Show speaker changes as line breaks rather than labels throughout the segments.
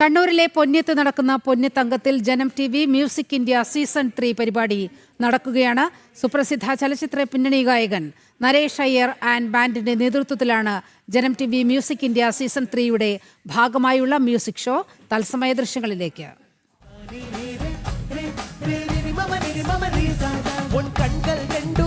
കണ്ണൂരിലെ പൊന്നിയത്ത് നടക്കുന്ന പൊന്നിത്തങ്കത്തിൽ Janam TV music India season three പരിപാടി നടക്കുകയാണ്. സുപ്രസിദ്ധ ചലച്ചിത്ര പിന്നണി ഗായകൻ നരേഷ് അയ്യർ ആൻഡ് ബാൻഡിന്റെ നേതൃത്വത്തിലാണ് Janam TV music India season ത്രീയുടെ ഭാഗമായുള്ള മ്യൂസിക് ഷോ തത്സമയ ദൃശ്യങ്ങളിലേക്ക്.
രണ്ടു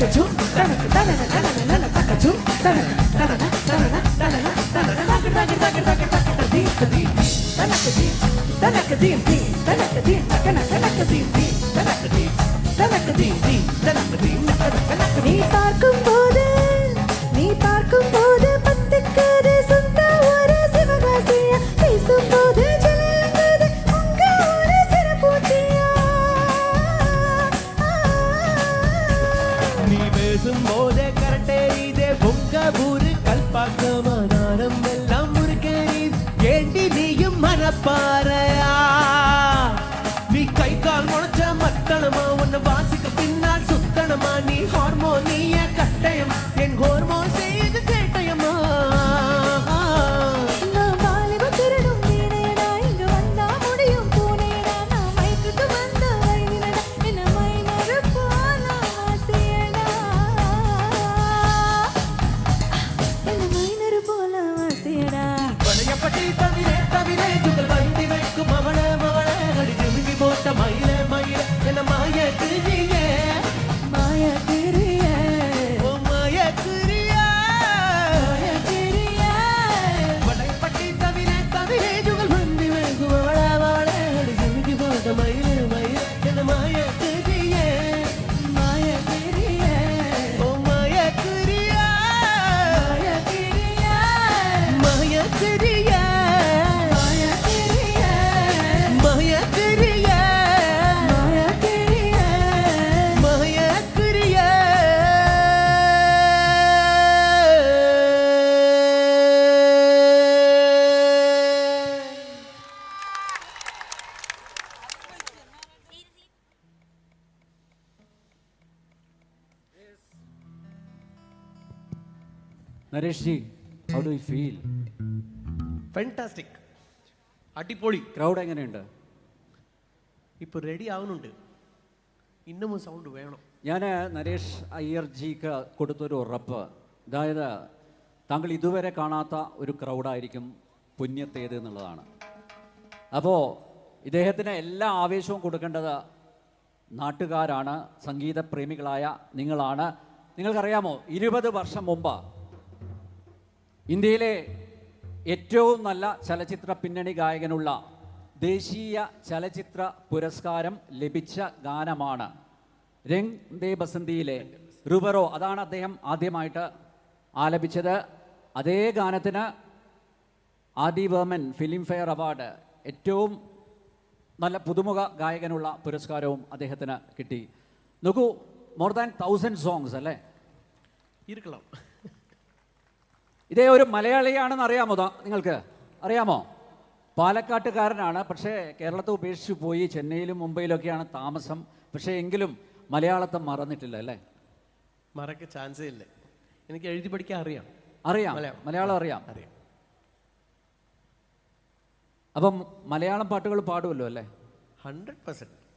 باكاتو باكاتو باكاتو باكاتو பேசும் போதே
கரட்டே இதே. பொங்க ஊரு கல்பாக்கமான எல்லாம் முறுக்கேறி ஏண்டி நீயும் மனப்பாறையா மயில
Naresh ji how do you feel
fantastic അടിപൊളി.
ക്രൗഡ് എങ്ങനെയുണ്ട്?
ഇപ്പോൾ റെഡി ആവുന്നുണ്ട്. ഇന്നും സൗണ്ട് വേണം.
ഞാൻ നരേഷ് അയ്യർ ജിക്ക് കൊടുത്തൊരു ഉറപ്പ്. അതായത് താങ്കൾ ഇതുവരെ കാണാത്ത ഒരു ക്രൗഡായിരിക്കും പുണ്യത്തേത് എന്നുള്ളതാണ്. അപ്പോൾ ഇദ്ദേഹത്തിന് എല്ലാ ആവേശവും കൊടുക്കേണ്ടത് നാട്ടുകാരാണ് സംഗീത പ്രേമികളായ നിങ്ങളാണ്. നിങ്ങൾക്കറിയാമോ ഇരുപത് വർഷം മുമ്പ് ഇന്ത്യയിലെ ഏറ്റവും നല്ല ചലച്ചിത്ര പിന്നണി ഗായകനുള്ള ദേശീയ ചലച്ചിത്ര പുരസ്കാരം ലഭിച്ച ഗാനമാണ് രംഗ് ദേ ബസന്തിയിലെ റുബറോ അതാണ് അദ്ദേഹം ആദ്യമായിട്ട് ആലപിച്ചത്. അതേ ഗാനത്തിന് ആദി വേമൻ ഫിലിം ഫെയർ അവാർഡ്. ഏറ്റവും നല്ല പുതുമുഖ ഗായകനുള്ള പുരസ്കാരവും അദ്ദേഹത്തിന് കിട്ടി. നോക്കൂ മോർ ദാൻ തൗസൻഡ് സോങ്സ് അല്ലേ?
ഇരിക്കണം.
ഇതേ ഒരു മലയാളിയാണെന്ന് അറിയാമോ നിങ്ങൾക്ക്? അറിയാമോ? പാലക്കാട്ടുകാരനാണ്. പക്ഷേ കേരളത്തെ ഉപേക്ഷിച്ച് പോയി ചെന്നൈയിലും മുംബൈയിലൊക്കെയാണ് താമസം. പക്ഷേ എങ്കിലും മലയാളത്തെ മറന്നിട്ടില്ല അല്ലേ?
മറക്ക ചാൻസേ ഇല്ല? എനിക്ക് എഴുതി പഠിക്കാൻ അറിയാം.
അറിയാം. മലയാളം. അറിയാം.
അറിയാം.
അപ്പം മലയാളം പാട്ടുകൾ പാടുമല്ലോ അല്ലേ?
Hundred percent